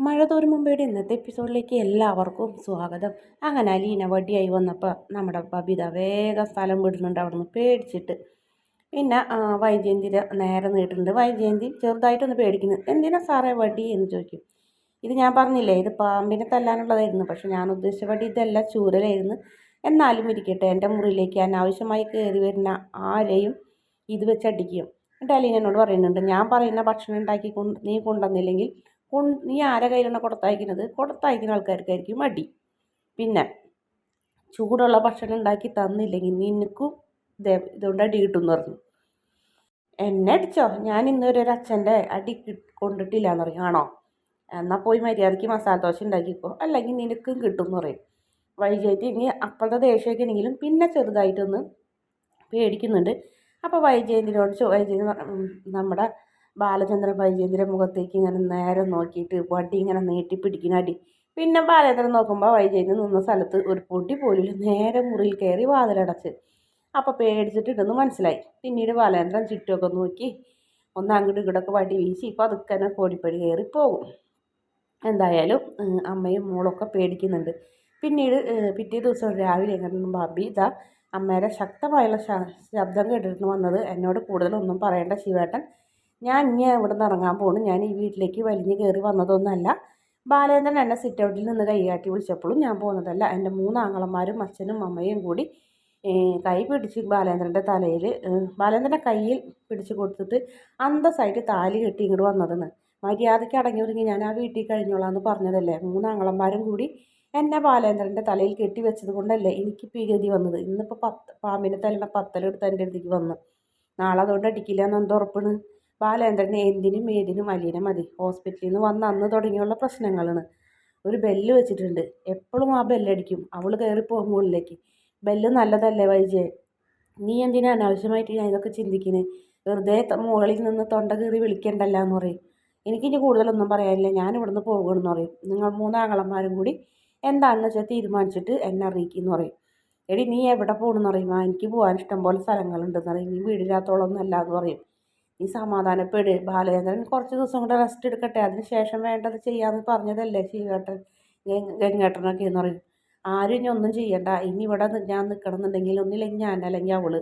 മഴ തോരും മുമ്പേയുടെ ഇന്നത്തെ എപ്പിസോഡിലേക്ക് എല്ലാവർക്കും സ്വാഗതം. അങ്ങനെ അലീന വടിയായി വന്നപ്പോൾ നമ്മുടെ ബബിത വേഗം സ്ഥലം വിടുന്നുണ്ട് അവിടെ നിന്ന് പേടിച്ചിട്ട്. പിന്നെ വൈജയന്തിയുടെ നേരെ നീട്ടുന്നുണ്ട്. വൈജയന്തി ചെറുതായിട്ടൊന്ന് പേടിക്കുന്നു. എന്തിനാ സാറേ വടി? എന്ന് ചോദിക്കും. ഇത് ഞാൻ പറഞ്ഞില്ലേ ഇത് പാമ്പിനെ തല്ലാനുള്ളതായിരുന്നു. പക്ഷെ ഞാൻ ഉദ്ദേശിച്ച വടി ഇതല്ല ചൂരലായിരുന്നു. എന്നാലും ഇരിക്കട്ടെ എന്റെ മുറിയിലേക്ക് അനാവശ്യമായി കയറി വരുന്ന ആരെയും ഇത് വെച്ചടിക്കും എന്നിട്ട് അലീന എന്നോട് പറയുന്നുണ്ട് ഞാൻ പറയുന്ന ഭക്ഷണം ഉണ്ടാക്കി കൊണ്ട് നീ കൊണ്ടുവന്നില്ലെങ്കിൽ നീ ആരെ കയ്യിലാണ് കൊടുത്തയക്കുന്നത്? കൊടുത്തയക്കുന്ന ആൾക്കാർക്കായിരിക്കും മടി. പിന്നെ ചൂടുള്ള ഭക്ഷണം ഉണ്ടാക്കി തന്നില്ലെങ്കിൽ നിനക്കും ഇതുകൊണ്ട് അടി കിട്ടുമെന്ന് പറഞ്ഞു. എന്നെ അടിച്ചോ? ഞാൻ ഇന്നൊരു ഒരു അച്ഛന്റെ അടി കൊണ്ടിട്ടില്ല എന്ന് പറയും. ആണോ? എന്നാൽ പോയി മര്യാദയ്ക്ക് മസാല ദോശ ഉണ്ടാക്കിക്കോ. അല്ലെങ്കിൽ നിനക്കും കിട്ടും എന്ന് പറയും. വൈജയത്തി ഇനി അപ്പോഴത്തെ ദേഷ്യമൊക്കെ ആണെങ്കിലും പിന്നെ ചെറുതായിട്ടൊന്ന് പേടിക്കുന്നുണ്ട്. അപ്പോൾ വൈജയന്തിനോട് വൈജയന്തി നമ്മുടെ ബാലചന്ദ്രൻ വൈജയന്തിന്റെ മുഖത്തേക്ക് ഇങ്ങനെ നേരെ നോക്കിയിട്ട് വടി ഇങ്ങനെ നീട്ടി പിടിക്കുന്ന അടി. പിന്നെ ബാലചന്ദ്രൻ നോക്കുമ്പോൾ വൈജയന്തി നിന്ന സ്ഥലത്ത് ഒരു പൊടി പോലും നേരെ മുറിയിൽ കയറി വാതിലടച്ച്. അപ്പോൾ പേടിച്ചിട്ടുണ്ടെന്ന് മനസ്സിലായി. പിന്നീട് ബാലചന്ദ്രൻ ചുറ്റുമൊക്കെ നോക്കി. ഒന്ന് അങ്ങോട്ട് ഇങ്ങോട്ടൊക്കെ വടി വീശി. ഇപ്പോൾ അതൊക്കെ തന്നെ കോടിപ്പടി കയറി പോകും. എന്തായാലും അമ്മയും മോളൊക്കെ പേടിക്കുന്നുണ്ട്. പിന്നീട് പിറ്റേ ദിവസം രാവിലെ എങ്ങനെ ബാബി ഇതാ അമ്മയുടെ ശക്തമായുള്ള ശബ്ദം കേട്ടിട്ട് വന്നത് എന്നോട് കൂടുതലൊന്നും പറയേണ്ട ശിവേട്ടൻ ഞാൻ ഇനി ഇവിടെ നിന്ന് ഇറങ്ങാൻ പോകണം ഞാൻ ഈ വീട്ടിലേക്ക് വലിഞ്ഞ് കയറി വന്നതൊന്നുമല്ല ബാലേന്ദ്രൻ എന്നെ സിറ്റ് ഔട്ടിൽ നിന്ന് കൈകാട്ടി വിളിച്ചപ്പോഴും ഞാൻ പോകുന്നതല്ല എന്റെ മൂന്ന് ആങ്ങളന്മാരും അച്ഛനും അമ്മയും കൂടി കൈ പിടിച്ച് ബാലേന്ദ്രന്റെ തലയിൽ ബാലേന്ദ്രന്റെ കയ്യിൽ പിടിച്ച് കൊടുത്തിട്ട് അന്തസ്സായിട്ട് താലി കെട്ടി ഇങ്ങോട്ട് വന്നതെന്ന് മര്യാദയ്ക്ക് അടങ്ങി ഒതുങ്ങി ഞാൻ ആ വീട്ടിൽ കഴിഞ്ഞോളാം എന്ന് പറഞ്ഞതല്ലേ മൂന്നാങ്ങളന്മാരും കൂടി എന്നെ ബാലേന്ദ്രന്റെ തലയിൽ കെട്ടി വെച്ചത് കൊണ്ടല്ലേ എനിക്ക് പീഗതി വന്നത്. ഇന്നിപ്പോൾ പത്ത് പാമ്പിനെ തലയുടെ പത്തലെടുത്ത് എന്റെ അടുത്തേക്ക് വന്ന്. നാളെ അതുകൊണ്ട് അടിക്കില്ല എന്ന് എന്തോ ഉറപ്പാണ്? ബാലേന്ദ്രന് എന്തിനും ഏതിനും അലീന മതി. ഹോസ്പിറ്റലിൽ നിന്ന് വന്ന് അന്ന് തുടങ്ങിയുള്ള പ്രശ്നങ്ങളാണ്. ഒരു ബെല്ല് വെച്ചിട്ടുണ്ട്. എപ്പോഴും ആ ബെല്ലടിക്കും. അവൾ കയറി പോകും മുകളിലേക്ക്. ബെല്ല് നല്ലതല്ലേ വൈജേ? നീ എന്തിനാ അനാവശ്യമായിട്ട് ഞാൻ ഇതൊക്കെ ചിന്തിക്കുന്നത് വെറുതെ മുകളിൽ നിന്ന് തൊണ്ട കീറി വിളിക്കണ്ടല്ല എന്ന് പറയും. എനിക്കിനി കൂടുതലൊന്നും പറയാനില്ല. ഞാൻ ഇവിടുന്ന് പോകണമെന്ന് പറയും. നിങ്ങൾ മൂന്നാങ്ങളന്മാരും കൂടി എന്താണെന്ന് വെച്ചാൽ തീരുമാനിച്ചിട്ട് എന്നെ അറിയിക്കുമെന്ന് പറയും. എടി നീ എവിടെ പോകണമെന്ന് പറയും? എനിക്ക് പോകാൻ ഇഷ്ടം പോലെ സ്ഥലങ്ങളുണ്ടെന്ന് പറയും. നീ വീടില്ലാത്തോളൊന്നും അല്ല എന്ന് പറയും. നീ സമാധാനപ്പെട്. ബാലചന്ദ്രൻ കുറച്ച് ദിവസം കൂടെ റെസ്റ്റ് എടുക്കട്ടെ. അതിന് ശേഷം വേണ്ടത് ചെയ്യാമെന്ന് പറഞ്ഞതല്ലേ ശിവേട്ടൻ ഗംഗേട്ടനൊക്കെ എന്ന് പറയും. ആരും ഇനി ഒന്നും ചെയ്യണ്ട. ഇനി ഇവിടെ ഞാൻ നിൽക്കണം എന്നുണ്ടെങ്കിൽ ഒന്നില്ലെങ്കിൽ ഞാൻ അല്ലെങ്കിൽ അവൾ.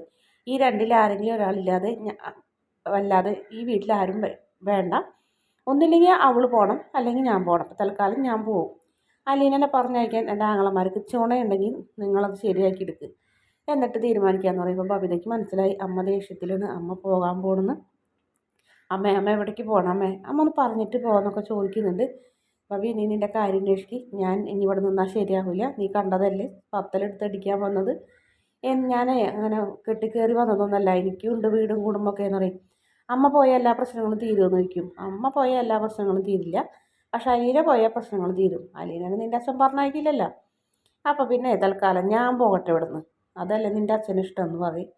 ഈ രണ്ടിൽ ആരെങ്കിലും ഒരാളില്ലാതെ വല്ലാതെ ഈ വീട്ടിൽ ആരും വേണ്ട. ഒന്നില്ലെങ്കിൽ അവൾ പോകണം അല്ലെങ്കിൽ ഞാൻ പോകണം തൽക്കാലം ഞാൻ പോകും അലീനനെ പറഞ്ഞയക്കാൻ എന്റെ ആങ്ങളമാർക്ക് ചുണയുണ്ടെങ്കിൽ നിങ്ങളത് ശരിയാക്കി എടുക്കുക എന്നിട്ട് തീരുമാനിക്കാമെന്ന് പറയുമ്പോൾ ബബിതയ്ക്ക് മനസ്സിലായി. അമ്മ ദേഷ്യത്തിലാണ്. അമ്മ പോകാൻ പോകണമെന്ന് അമ്മേ അമ്മ എവിടേക്ക് പോകണം അമ്മേ? അമ്മ ഒന്ന് പറഞ്ഞിട്ട് പോകാമെന്നൊക്കെ ചോദിക്കുന്നുണ്ട്. ബബി നീ നിന്റെ കാര്യം അന്വേഷിക്ക്. ഞാൻ ഇനി ഇവിടെ നിന്നാൽ ശരിയാവില്ല നീ കണ്ടതല്ലേ? പത്തലെടുത്ത് അടിക്കാൻ വന്നത്. ഞാൻ അങ്ങനെ കെട്ടിക്കയറി വന്നതൊന്നല്ല. എനിക്കും ഉണ്ട് വീടും കുടുംബമൊക്കെ എന്ന് പറയും. അമ്മ പോയ എല്ലാ പ്രശ്നങ്ങളും തീരുമെന്ന് ചോദിക്കും. അമ്മ പോയ എല്ലാ പ്രശ്നങ്ങളും തീരില്ല. പക്ഷെ അലീന പോയ പ്രശ്നങ്ങൾ തീരും. അലീനനെ നിന്റെ അച്ഛൻ പറഞ്ഞയക്കില്ലല്ലോ. അപ്പോൾ പിന്നെ തൽക്കാലം ഞാൻ പോകട്ടെ ഇവിടുന്ന്. അതല്ലേ നിന്റെ അച്ഛന് ഇഷ്ടം എന്ന് പറയും.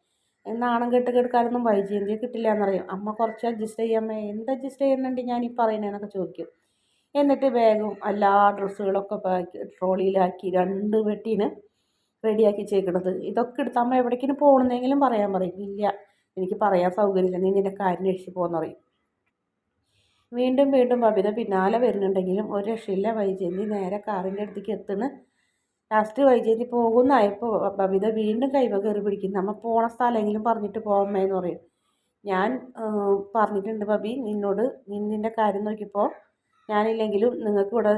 നാണം കെട്ട് കെടുക്കാനൊന്നും വൈജയന്തിയെ കിട്ടില്ല എന്നറിയും അമ്മ കുറച്ച് അഡ്ജസ്റ്റ് ചെയ്യാമേ എന്ത് അഡ്ജസ്റ്റ് ചെയ്യുന്നുണ്ട് ഞാൻ ഈ പറയുന്നതെന്നൊക്കെ ചോദിക്കും. എന്നിട്ട് ബാഗും എല്ലാ ഡ്രസ്സുകളൊക്കെ പാക്ക് ട്രോളിയിലാക്കി രണ്ട് വെട്ടീന് റെഡിയാക്കി ചേക്കണത് ഇതൊക്കെ എടുത്ത് അമ്മ എവിടേക്കിനും പോകണമെന്നെങ്കിലും പറയാൻ പറയും. ഇല്ല എനിക്ക് പറയാൻ സൗകര്യമില്ല. നീ നിന്റെ കാര്യം രക്ഷിച്ച് പോകുന്നറിയും വീണ്ടും വീണ്ടും ബബിത പിന്നാലെ വരുന്നുണ്ടെങ്കിലും ഒരു രക്ഷയില്ല വൈജയന്തി നേരെ കാറിന്റെ അടുത്തേക്ക് എത്തുന്നു ലാസ്റ്റ് വൈജയന്തി പോകുന്നായപ്പോൾ ബബിത വീണ്ടും കൈവ കയറി പിടിക്കുന്നു. നമ്മൾ പോണ സ്ഥലമെങ്കിലും പറഞ്ഞിട്ട് പോകാമെന്ന് പറയും. ഞാൻ പറഞ്ഞിട്ടുണ്ട് ബബി നിന്നോട് നിന്നിന്റെ കാര്യം നോക്കിയപ്പോൾ ഞാനില്ലെങ്കിലും നിങ്ങൾക്ക് ഇവിടെ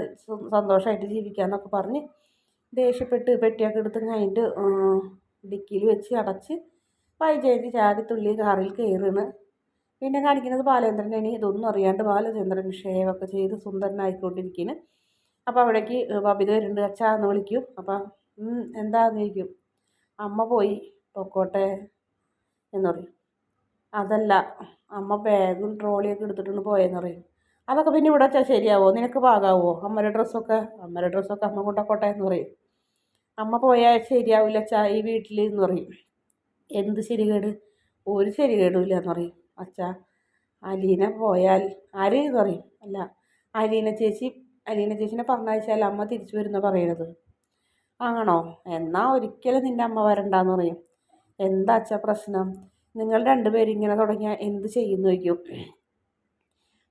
സന്തോഷമായിട്ട് ജീവിക്കാമെന്നൊക്കെ പറഞ്ഞ് ദേഷ്യപ്പെട്ട് പെട്ടിയൊക്കെ എടുത്ത് കഴിഞ്ഞിട്ട് ഡിക്കിയിൽ വെച്ച് അടച്ച് വൈജയന്തി ചാടി തുള്ളി കാറിൽ കയറുന്നു പിന്നെ കാണിക്കുന്നത് ബാലേന്ദ്രനാണ് ഇതൊന്നും അറിയാണ്ട് ബാലചന്ദ്രൻ ഷേവൊക്കെ ചെയ്ത് സുന്ദരനായിക്കൊണ്ടിരിക്കുന്നു അപ്പോൾ അവിടേക്ക് ബബിത വരുന്നുണ്ട്. അച്ഛാ എന്ന് വിളിക്കും. അപ്പം എന്താന്ന് ചോദിക്കും. അമ്മ പോയി പൊക്കോട്ടെ എന്ന് പറയും. അതല്ല അമ്മ ബാഗും ട്രോളിയൊക്കെ എടുത്തിട്ടുണ്ട് പോയെന്ന് പറയും. അതൊക്കെ പിന്നെ ഇവിടെ വെച്ചാൽ ശരിയാവോ? നിനക്ക് പാകാവോ? അമ്മയുടെ ഡ്രസ്സൊക്കെ അമ്മയുടെ ഡ്രസ്സൊക്കെ അമ്മ കൊണ്ടക്കോട്ടെ എന്ന് പറയും. അമ്മ പോയാൽ ശരിയാവില്ല അച്ഛാ ഈ വീട്ടിൽ എന്ന് പറയും. എന്ത് ശരികേട്? ഒരു ശരികേടുമില്ല എന്ന് പറയും. അച്ഛാ അലീന പോയാൽ ആര് എന്ന് പറയും. അല്ല അലീന ചേച്ചി അലീന ചേച്ചിനെ പറഞ്ഞയച്ചാൽ അമ്മ തിരിച്ചു വരുന്ന പറയണത്? ആണോ? എന്നാൽ ഒരിക്കലും നിന്റെ അമ്മ വരണ്ടെന്ന് പറയും. എന്താ അച്ഛ പ്രശ്നം? നിങ്ങൾ രണ്ടുപേരും ഇങ്ങനെ തുടങ്ങിയാൽ എന്ത് ചെയ്യുന്നു വയ്ക്കും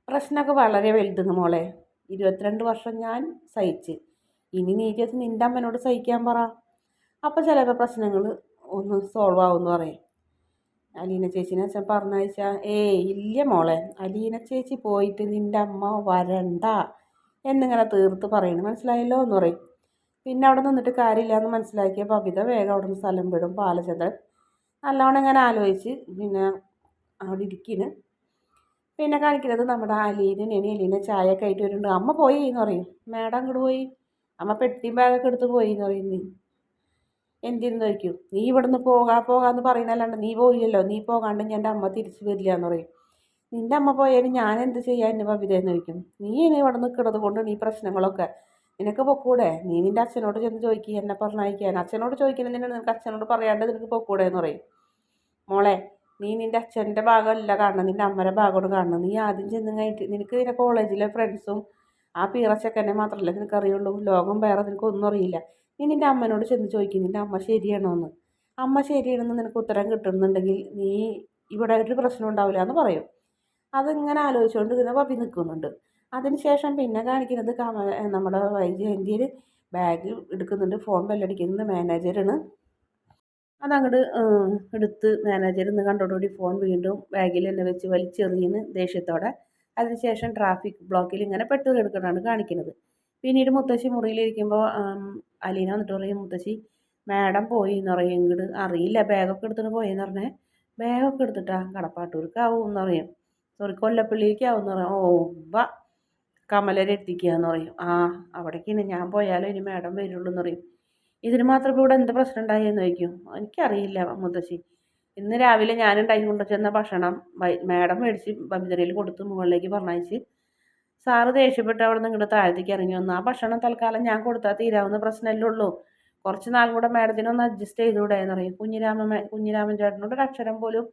പ്രശ്നമൊക്കെ വളരെ വലുതെന്ന് മോളെ. ഇരുപത്തിരണ്ട് വർഷം ഞാൻ സഹിച്ച്. ഇനി നീ ചെയ്ത് നിന്റെ അമ്മനോട് സഹിക്കാൻ പറ. അപ്പോൾ ചിലപ്പോൾ പ്രശ്നങ്ങൾ ഒന്ന് സോൾവ് ആവുമെന്ന് പറയും. അലീന ചേച്ചിനെ അച്ഛൻ പറഞ്ഞയച്ചാൽ ഏയ് ഇല്ല മോളെ. അലീന ചേച്ചി പോയിട്ട് നിന്റെ അമ്മ വരണ്ട. എന്നിങ്ങനെ തീർത്ത് പറയുന്നു. മനസ്സിലായല്ലോ എന്ന് പറയും. പിന്നെ അവിടെ നിന്നിട്ട് കാര്യമില്ല എന്ന് മനസ്സിലാക്കിയ പവിത വേഗം അവിടെ നിന്ന് സ്ഥലം വിടും ബാലചന്ദ്രൻ നല്ലോണം ഇങ്ങനെ ആലോചിച്ച് പിന്നെ അവിടെ ഇരിക്കുന്നു പിന്നെ കാണിക്കുന്നത് നമ്മുടെ അലീനെ നെനി അലീനെ ചായ ഒക്കെ ആയിട്ട് വരുന്നുണ്ട്. അമ്മ പോയി എന്ന് പറയും. മേഡം അങ്ങോട്ട് പോയി. അമ്മ പെട്ടിയും ബാഗൊക്കെ എടുത്ത് പോയി എന്ന് പറയും. നീ എന്തിരുന്ന് ചോദിക്കും? നീ ഇവിടുന്ന് പോകാ പോകാന്ന് പറയുന്നല്ലാണ്ട് നീ പോയില്ലല്ലോ. നീ പോകാണ്ട് എന്റെ അമ്മ തിരിച്ചു വരില്ല എന്ന് പറയും. നിന്റെ അമ്മ പോയാലും ഞാൻ എന്ത് ചെയ്യാൻ എന്നെ ബബിതയെന്ന് ചോദിക്കും. നീ ഇനി ഇവിടെ നിൽക്കുന്നത് കൊണ്ട് നീ പ്രശ്നങ്ങളൊക്കെ. നിനക്ക് പൊക്കൂടെ? നീ നിന്റെ അച്ഛനോട് ചെന്ന് ചോദിക്കുക എന്നെ പറഞ്ഞയക്കാൻ. അച്ഛനോട് ചോദിക്കുന്നതിന് നിനക്ക് അച്ഛനോട് പറയാണ്ട് നിനക്ക് പൊക്കൂടെ എന്ന് പറയും. മോളെ നീ നിന്റെ അച്ഛന്റെ ഭാഗമല്ല കാണണം നിന്റെ അമ്മയുടെ ഭാഗമാണ് കാണണം നീ ആദ്യം ചെന്ന് കഴിഞ്ഞിട്ട് നിനക്ക് നിന്റെ കോളേജിലെ ഫ്രണ്ട്സും ആ പീറച്ചക്കനെ മാത്രമല്ല നിനക്ക് അറിയുള്ളൂ ലോകം വേറെ നിനക്ക് ഒന്നും അറിയില്ല. നീ നിന്റെ അമ്മനോട് ചെന്ന് ചോദിക്കും നിന്റെ അമ്മ ശരിയാണോ എന്ന് അമ്മ ശരിയാണെന്ന് നിനക്ക് ഉത്തരം കിട്ടുന്നുണ്ടെങ്കിൽ നീ ഇവിടെ ഒരു പ്രശ്നം ഉണ്ടാവില്ല എന്ന് പറയും. അതിങ്ങനെ ആലോചിച്ചുകൊണ്ട് ഇങ്ങനെ പപ്പി നിൽക്കുന്നുണ്ട്. അതിനുശേഷം പിന്നെ കാണിക്കുന്നത് കമ നമ്മുടെ വൈജയന്തിയിൽ ബാഗ് എടുക്കുന്നുണ്ട് ഫോൺ ബെല്ലടിക്കുന്നത് മാനേജറാണ് അതങ്ങോട്ട് എടുത്ത് മാനേജർ ഇന്ന് കണ്ടോടുകൂടി ഫോൺ വീണ്ടും ബാഗിൽ തന്നെ വെച്ച് വലിച്ചെറിയുന്നു ദേഷ്യത്തോടെ. അതിനുശേഷം ട്രാഫിക് ബ്ലോക്കിൽ ഇങ്ങനെ പെട്ട് കിടക്കുന്നതാണ് കാണിക്കുന്നത്. പിന്നീട് മുത്തശ്ശി മുറിയിലിരിക്കുമ്പോൾ അലീന വന്നിട്ട് പറയും മുത്തശ്ശി മാഡം പോയി എന്ന് പറയും ഇങ്ങോട്ട് അറിയില്ല ബാഗൊക്കെ എടുത്തിട്ട് പോയെന്ന് പറഞ്ഞേ ബാഗൊക്കെ എടുത്തിട്ടാണ് കടപ്പാട്ടൂർക്കാവും എന്ന് പറയും. സോറി കൊല്ലപ്പള്ളിയിലേക്കാവും എന്ന് പറയും. ഓ വ കമലരെ എത്തിക്കുക എന്ന് പറയും. ആ അവിടേക്കാണ് ഞാൻ പോയാലും ഇനി മാഡം വരുള്ളൂ എന്ന് പറയും. ഇതിന് മാത്രം ഇവിടെ എന്ത് പ്രശ്നം ഉണ്ടായെന്ന് ചോദിക്കും. എനിക്കറിയില്ല മുത്തശ്ശി. ഇന്ന് രാവിലെ ഞാൻ ഉണ്ടാക്കി കൊണ്ടു ചെന്ന ഭക്ഷണം മാഡം മേടിച്ച് ബബിതരയിൽ കൊടുത്ത് മുകളിലേക്ക് പറഞ്ഞയച്ച് സാറ് ദേഷ്യപ്പെട്ട് അവിടെ നിന്ന് താഴത്തേക്ക് ഇറങ്ങി വന്നു. ആ ഭക്ഷണം തൽക്കാലം ഞാൻ കൊടുത്താൽ തീരാവുന്ന പ്രശ്നമല്ലേ ഉള്ളൂ. കുറച്ച് നാൾ കൂടെ മാഡത്തിനൊന്ന് അഡ്ജസ്റ്റ് ചെയ്തുകൂടെ എന്ന് പറയും. കുഞ്ഞിരാമ കുഞ്ഞിരാമൻ ചേട്ടനോട് ഒരു അക്ഷരം പോലും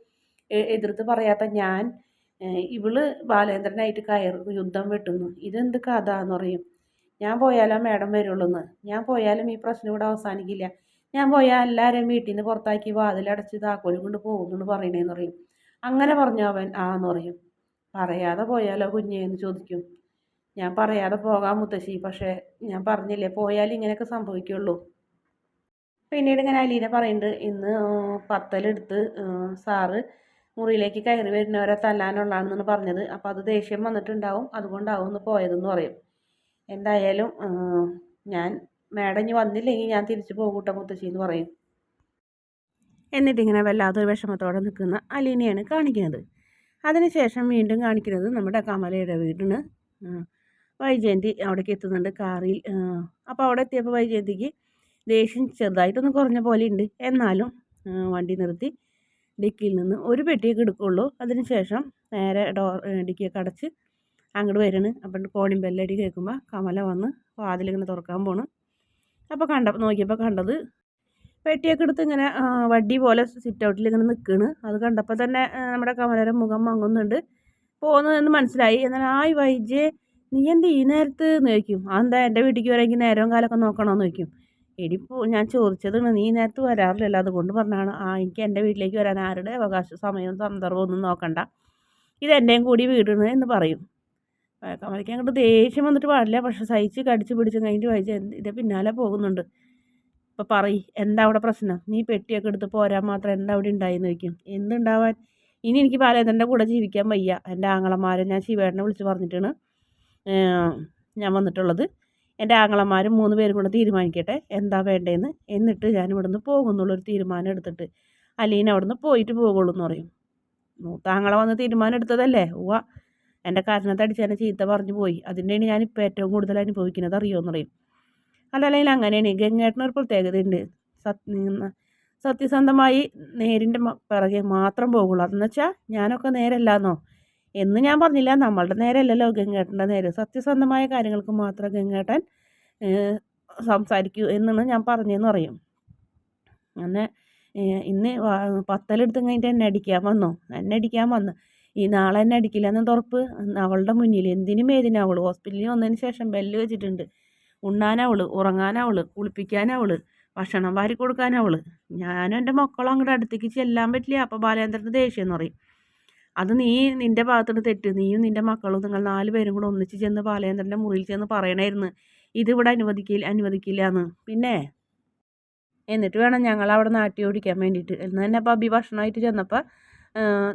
എതിർത്ത് പറയാത്ത ഞാൻ ഇവൾ ബാലേന്ദ്രനായിട്ട് കയർ യുദ്ധം വെട്ടുന്നു. ഇതെന്ത് കഥ എന്ന് പറയും. ഞാൻ പോയാലാ മാഡം വരുള്ളൂന്ന്. ഞാൻ പോയാലും ഈ പ്രശ്നം ഇവിടെ അവസാനിക്കില്ല. ഞാൻ പോയാൽ എല്ലാവരെയും വീട്ടിൽ നിന്ന് പുറത്താക്കി വാതിലടച്ച് താക്കോലും കൊണ്ട് പോകുന്നു പറയണേന്ന് പറയും. അങ്ങനെ പറഞ്ഞു അവൻ ആ എന്ന് പറയും. പറയാതെ പോയാലോ കുഞ്ഞേ എന്ന് ചോദിക്കും. ഞാൻ പറയാതെ പോകാം മുത്തശ്ശി പക്ഷേ ഞാൻ പറഞ്ഞില്ലേ പോയാൽ ഇങ്ങനെയൊക്കെ സംഭവിക്കുള്ളൂ. പിന്നീട് ഇങ്ങനെ അലീന പറയുന്നുണ്ട് ഇന്ന് പത്തലെടുത്ത് സാറ് മുറിയിലേക്ക് കയറി വരുന്നവരെ തല്ലാനുള്ളതാണെന്നാണ് പറഞ്ഞത്. അപ്പോൾ അത് ദേഷ്യം വന്നിട്ടുണ്ടാവും. അതുകൊണ്ടാവും ഒന്ന് പോയതെന്ന് പറയും. എന്തായാലും ഞാൻ മാഡം ഇനി വന്നില്ലെങ്കിൽ ഞാൻ തിരിച്ചു പോകൂട്ട മുത്തശ്ശി എന്ന് പറയും. എന്നിട്ടിങ്ങനെ വല്ലാത്തൊരു വിഷമത്തോടെ നിൽക്കുന്ന അലീനയാണ് കാണിക്കുന്നത്. അതിനുശേഷം വീണ്ടും കാണിക്കുന്നത് നമ്മുടെ കമലയുടെ വീടിന് വൈജയന്തി അവിടേക്ക് എത്തുന്നുണ്ട് കാറിൽ. അപ്പോൾ അവിടെ എത്തിയപ്പോൾ വൈജയന്തിക്ക് ദേഷ്യം ചെറുതായിട്ടൊന്ന് കുറഞ്ഞ പോലെ ഉണ്ട്. എന്നാലും വണ്ടി നിർത്തി. ഡിക്കിയിൽ നിന്ന് ഒരു പെട്ടിയൊക്കെ എടുക്കുള്ളൂ. അതിനുശേഷം നേരെ ഡോർ ഡിക്കിയൊക്കെ അടച്ച് അങ്ങോട്ട് വരണ് അപ്പം കോണിയും ബെല്ലടി കേൾക്കുമ്പോൾ കമല വന്ന് വാതിലിങ്ങനെ തുറക്കാൻ പോണ്. അപ്പോൾ കണ്ട നോക്കിയപ്പോൾ കണ്ടത് പെട്ടിയൊക്കെ എടുത്ത് ഇങ്ങനെ വടി പോലെ സിറ്റ് ഔട്ടിൽ ഇങ്ങനെ നിൽക്കുകയാണ് അത് കണ്ടപ്പോൾ തന്നെ നമ്മുടെ കമലയുടെ മുഖം മങ്ങുന്നുണ്ട്. പോകുന്നതെന്ന് മനസ്സിലായി. എന്നാൽ ആയി വൈജേ നീ എന്ത് ഈ നേരത്ത്? ചോദിക്കും. അതെന്താ എന്റെ വീട്ടിലേക്ക് വരാമെങ്കിൽ നേരവും കാലമൊക്കെ നോക്കണമെന്ന് ചോദിക്കും. എടിപ്പോൾ ഞാൻ ചോദിച്ചതാണ് നീ നേരത്ത് വരാറില്ലല്ലോ? അതുകൊണ്ട് പറഞ്ഞാണ് ആ എനിക്ക് എന്റെ വീട്ടിലേക്ക് വരാൻ ആരുടെ അവകാശ സമയവും സന്ദർഭവും ഒന്നും നോക്കണ്ട. ഇതെന്റെയും കൂടി വീടാണ് എന്ന് പറയും. കമലയ്ക്ക് അങ്ങോട്ട് ദേഷ്യം വന്നിട്ട് പാടില്ല പക്ഷെ സഹിച്ച് കടിച്ച് പിടിച്ച് കഴിഞ്ഞിട്ട് വായിച്ച് ഇതിന്റെ പിന്നാലെ പോകുന്നുണ്ട്. ഇപ്പോൾ പറയ് എന്താ അവിടെ പ്രശ്നം? നീ പെട്ടിയൊക്കെ എടുത്ത് പോരാൻ മാത്രം എന്താ അവിടെ ഉണ്ടായിന്ന് ചോദിക്കും. എന്തുണ്ടാവാൻ? ഇനി എനിക്ക് ബാലേന്ദ്രന്റെ കൂടെ ജീവിക്കാൻ വയ്യ. എന്റെ ആങ്ങളമാരെ ഞാൻ ശിവേട്ടനെ വിളിച്ച് പറഞ്ഞിട്ടാണ് ഞാൻ വന്നിട്ടുള്ളത്. എന്റെ ആങ്ങളമാരും മൂന്ന് പേരും കൂടെ തീരുമാനിക്കട്ടെ. എന്താ വേണ്ടതെന്ന് എന്നിട്ട് ഞാൻ ഇവിടുന്ന് പോകുന്നുള്ളൊരു തീരുമാനം എടുത്തിട്ട്. അലീന അവിടുന്ന് പോയിട്ട് പോകുള്ളൂ എന്ന് പറയും. മൂത്താങ്ങളെ വന്ന് തീരുമാനം എടുത്തതല്ലേ? ഉവ്വ. എന്റെ കാരണത്തടിച്ച് എന്നെ ചീത്ത പറഞ്ഞു പോയി. അതിന്റെയാണ് ഞാനിപ്പോൾ ഏറ്റവും കൂടുതൽ അനുഭവിക്കുന്നത് അറിയുമെന്ന് പറയും. അതല്ലെങ്കിൽ അങ്ങനെയാണ്. ഗംഗേട്ടനൊരു പ്രത്യേകതയുണ്ട്. സത്യ സത്യസന്ധമായി നേരിന്റെ പിറകെ മാത്രം പോകുള്ളൂ. അതെന്ന് വെച്ചാൽ ഞാനൊക്കെ നേരല്ലാന്നോ? എന്ന് ഞാൻ പറഞ്ഞില്ല. നമ്മളുടെ നേരെയല്ലല്ലോ ഗംഗേട്ടന്റെ നേരെ. സത്യസന്ധമായ കാര്യങ്ങൾക്ക് മാത്രം ഗംഗേട്ടൻ സംസാരിക്കൂ എന്നാണ് ഞാൻ പറഞ്ഞതെന്ന് പറയും. അങ്ങനെ ഇന്ന് പത്തലെടുത്ത് കഴിഞ്ഞിട്ട് എന്നെ അടിക്കാൻ വന്നു. എന്നെ അടിക്കാൻ വന്നു. ഈ നാളെ എന്നെ അടിക്കില്ല എന്ന് തുറപ്പ് അവളുടെ മുന്നിൽ. എന്തിനും ഏതിനും അവൾ ഹോസ്പിറ്റലിൽ വന്നതിന് ശേഷം ബെല്ല് വെച്ചിട്ടുണ്ട്. ഉണ്ണാനവൾ ഉറങ്ങാനവൾ കുളിപ്പിക്കാനവൾ ഭക്ഷണം വാരി കൊടുക്കാനവൾ ഞാനും എന്റെ മക്കളും അങ്ങോട്ട് അടുത്തേക്ക് ചെല്ലാൻ പറ്റില്ല. അപ്പോൾ ബാലേന്ദ്രന്റെ ദേഷ്യം എന്ന് പറയും. അത് നീ നിന്റെ ഭാഗത്തുനിന്ന് തെറ്റ്. നീയും നിന്റെ മക്കളും നിങ്ങൾ നാല് പേരും കൂടെ ഒന്നിച്ച് ചെന്ന് പാലയന്ത്രന്റെ മുറിയിൽ ചെന്ന് പറയണമായിരുന്നു ഇതിവിടെ അനുവദിക്കില്ല അനുവദിക്കില്ല എന്ന് പിന്നെ? എന്നിട്ട് വേണം ഞങ്ങൾ അവിടെ നാട്ടി ഓടിക്കാൻ വേണ്ടിയിട്ട്. എന്ന് തന്നെ ബബി ഭക്ഷണമായിട്ട് ചെന്നപ്പോൾ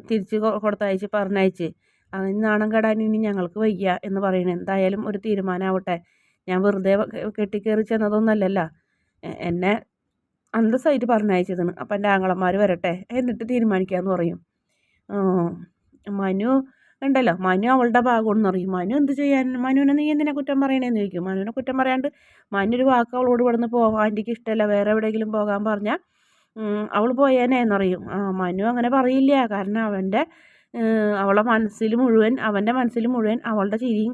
തിരിച്ച് കൊടുത്തയച്ച് പറഞ്ഞയച്ച്. അങ്ങനെ നാണം കെടാൻ ഇനി ഞങ്ങൾക്ക് വയ്യ എന്ന് പറയണേ. എന്തായാലും ഒരു തീരുമാനമാവട്ടെ ഞാൻ വെറുതെ കെട്ടിക്കയറി ചെന്നതൊന്നുമല്ലല്ലോ എന്നെ അന്തസ്സായിട്ട് പറഞ്ഞയച്ചതാണ്. അപ്പം എന്റെ ആങ്ങളന്മാർ വരട്ടെ. എന്നിട്ട് തീരുമാനിക്കാമെന്ന് പറയും. മനു ഉണ്ടല്ലോ. മനു അവളുടെ ഭാഗമാണെന്ന് പറയും. മനു എന്ത് ചെയ്യാൻ? മനുവിനെ നീ എന്തിനാ കുറ്റം പറയണേന്ന് ചോദിക്കും. മനുവിനെ കുറ്റം പറയാണ്ട് മനു ഒരു വാക്ക് അവളോട് ഇവിടുന്ന് പോകാൻ ആന്റിക്ക് ഇഷ്ടമല്ല വേറെ എവിടെയെങ്കിലും പോകാൻ പറഞ്ഞാൽ അവൾ പോയേനേന്ന് പറയും ആ മനു അങ്ങനെ പറയില്ല. കാരണം അവന്റെ അവളെ മനസ്സിൽ മുഴുവൻ അവന്റെ മനസ്സിൽ മുഴുവൻ അവളുടെ ചിരിയും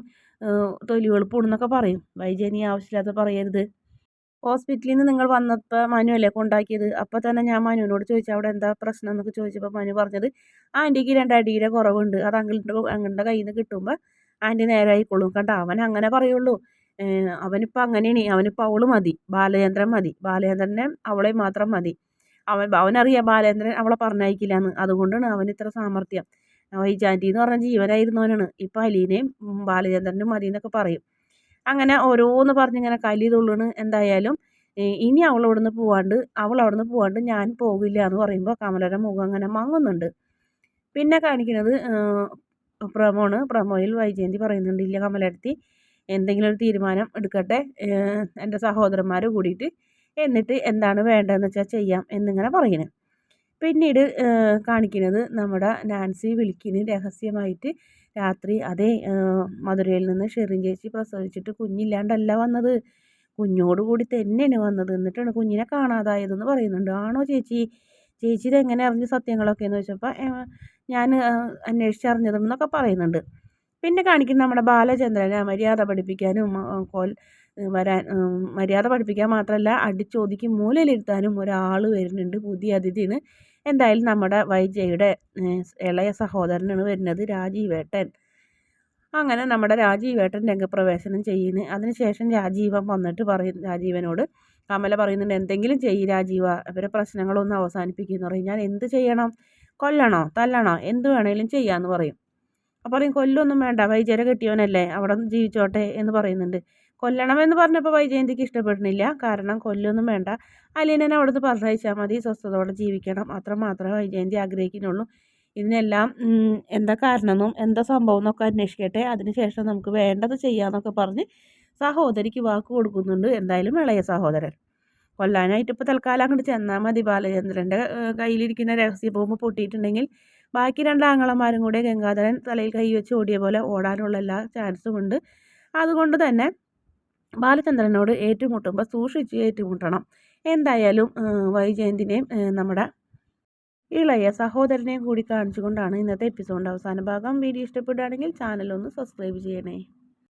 തൊലി വെളുപ്പുണ്ടെന്നൊക്കെ പറയും. വൈജനി ആവശ്യമില്ലാത്ത പറയരുത്. ഹോസ്പിറ്റലിൽ നിന്ന് നിങ്ങൾ വന്നപ്പോൾ മനു അല്ലേ കൊണ്ടാക്കിയത്? അപ്പോൾ തന്നെ ഞാൻ മനുവിനോട് ചോദിച്ചു അവിടെ എന്താ പ്രശ്നം? എന്നൊക്കെ ചോദിച്ചപ്പോൾ മനു പറഞ്ഞത് ആന്റിക്ക് രണ്ടടിയുടെ കുറവുണ്ട്. അത് അങ്കിളിന്റെ അങ്കിളിന്റെ കയ്യിൽ നിന്ന് കിട്ടുമ്പോൾ ആന്റി നേരെ ആയിക്കോളും. കണ്ട അവൻ അങ്ങനെ പറയുള്ളൂ. അവനിപ്പോൾ അങ്ങനെയാണ്. അവനിപ്പോൾ അവൾ മതി. ബാലചന്ദ്രൻ മതി. ബാലചന്ദ്രനെ അവളെ മാത്രം മതി. അവൻ അവനറിയാം ബാലചന്ദ്രൻ അവളെ പറഞ്ഞയക്കില്ല എന്ന് അതുകൊണ്ടാണ് അവൻ ഇത്ര സാമർഥ്യം. വൈജാന്റി എന്ന് പറഞ്ഞ ജീവനായിരുന്നവനാണ്. ഇപ്പം അലീനയും ബാലചന്ദ്രനും മതി എന്നൊക്കെ പറയും. അങ്ങനെ ഓരോന്ന് പറഞ്ഞിങ്ങനെ കലി തുള്ളണ് എന്തായാലും. ഇനി അവൾ അവിടുന്ന് പോവാണ്ട് അവൾ അവിടുന്ന് പോവാണ്ട് ഞാൻ പോകില്ല എന്ന് പറയുമ്പോൾ കമലയുടെ മുഖം അങ്ങനെ മങ്ങുന്നുണ്ട്. പിന്നെ കാണിക്കുന്നത് പ്രമോണ്. പ്രമോയിൽ വൈജയന്തി പറയുന്നുണ്ട് ഇല്ല കമലടുത്തി എന്തെങ്കിലും ഒരു തീരുമാനം എടുക്കട്ടെ എന്റെ സഹോദരന്മാർ കൂടിയിട്ട്. എന്നിട്ട് എന്താണ് വേണ്ടതെന്ന് വെച്ചാൽ ചെയ്യാം എന്നിങ്ങനെ പറയുന്നത് പിന്നീട് കാണിക്കുന്നത് നമ്മുടെ നാൻസി വിളിക്കിന് രഹസ്യമായിട്ട് രാത്രി അതേ മധുരയിൽ നിന്ന് ഷെറിൻ ചേച്ചി പ്രസവിച്ചിട്ട് കുഞ്ഞില്ലാണ്ടല്ല വന്നത്. കുഞ്ഞോട് കൂടി തന്നെയാണ് വന്നത്. എന്നിട്ടാണ് കുഞ്ഞിനെ കാണാതായതെന്ന് പറയുന്നുണ്ട്. ആണോ ചേച്ചി? ചേച്ചി ഇതെങ്ങനെ അറിഞ്ഞ സത്യങ്ങളൊക്കെ എന്ന് വെച്ചപ്പോൾ ഞാൻ അന്വേഷിച്ചറിഞ്ഞതെന്നൊക്കെ പറയുന്നുണ്ട്. പിന്നെ കാണിക്കുന്ന നമ്മുടെ ബാലചന്ദ്രനെ മര്യാദ പഠിപ്പിക്കാനും കോൽ വരാൻ മര്യാദ പഠിപ്പിക്കാൻ മാത്രമല്ല അടിച്ചൊതുക്കി മൂലയിലിരുത്താനും ഒരാൾ വരുന്നുണ്ട്. പുതിയ അതിഥിയാണ്. എന്തായാലും നമ്മുടെ വൈജയുടെ ഇളയ സഹോദരനാണ് വരുന്നത് രാജീവേട്ടൻ. അങ്ങനെ നമ്മുടെ രാജീവേട്ടൻ രംഗപ്രവേശനം ചെയ്യുന്നു. അതിനുശേഷം രാജീവൻ വന്നിട്ട് പറയും രാജീവനോട് കമല പറയുന്നുണ്ട് എന്തെങ്കിലും ചെയ്യ് രാജീവ. ഇവരെ പ്രശ്നങ്ങളൊന്നും അവസാനിപ്പിക്കുന്നു പറയും. ഞാൻ എന്ത് ചെയ്യണം? കൊല്ലണോ? തല്ലണോ? എന്ത് വേണേലും ചെയ്യാമെന്ന് പറയും. അപ്പോൾ പറയും കൊല്ലൊന്നും വേണ്ട. വൈജയുടെ കെട്ടിയവനല്ലേ. അവിടെ ജീവിച്ചോട്ടെ എന്ന് പറയുന്നുണ്ട്. കൊല്ലണമെന്ന് പറഞ്ഞപ്പോൾ വൈജയന്തിക്ക് ഇഷ്ടപ്പെടുന്നില്ല. കാരണം കൊല്ലൊന്നും വേണ്ട. അലീനനെ അവിടുന്ന് പറഞ്ഞയച്ചാൽ മതി. സ്വസ്ഥതയോടെ ജീവിക്കണം. അത്ര മാത്രമേ വൈജയന്തി ആഗ്രഹിക്കുന്നുള്ളൂ. ഇതിനെല്ലാം എന്താ കാരണമെന്നും എന്താ സംഭവം എന്നൊക്കെ അന്വേഷിക്കട്ടെ അതിനുശേഷം നമുക്ക് വേണ്ടത് ചെയ്യാമെന്നൊക്കെ പറഞ്ഞ് സഹോദരിക്ക് വാക്ക് കൊടുക്കുന്നുണ്ട്. എന്തായാലും ഇളയ സഹോദരൻ. കൊല്ലാനായിട്ട് ഇപ്പോൾ തൽക്കാലം അങ്ങോട്ട് ചെന്നാൽ മതി. ബാലചന്ദ്രന്റെ കയ്യിലിരിക്കുന്ന രഹസ്യ ബോംബ് പൊട്ടിയിട്ടുണ്ടെങ്കിൽ ബാക്കി രണ്ട് ആങ്ങളമാരും കൂടെ ഗംഗാധരൻ തലയിൽ കൈ വെച്ച് ഓടിയ പോലെ ഓടാനുള്ള എല്ലാ ചാൻസും ഉണ്ട്. അതുകൊണ്ട് തന്നെ ബാലചന്ദ്രനോട് ഏറ്റുമുട്ടുമ്പോൾ സൂക്ഷിച്ച് ഏറ്റുമുട്ടണം. എന്തായാലും വൈജയന്തിനെയും നമ്മുടെ ഇളയ സഹോദരനെയും കൂടി കാണിച്ചുകൊണ്ടാണ് ഇന്നത്തെ എപ്പിസോഡിന്റെ അവസാന ഭാഗം. വീഡിയോ ഇഷ്ടപ്പെടുകയാണെങ്കിൽ ചാനലൊന്ന് സബ്സ്ക്രൈബ് ചെയ്യണേ.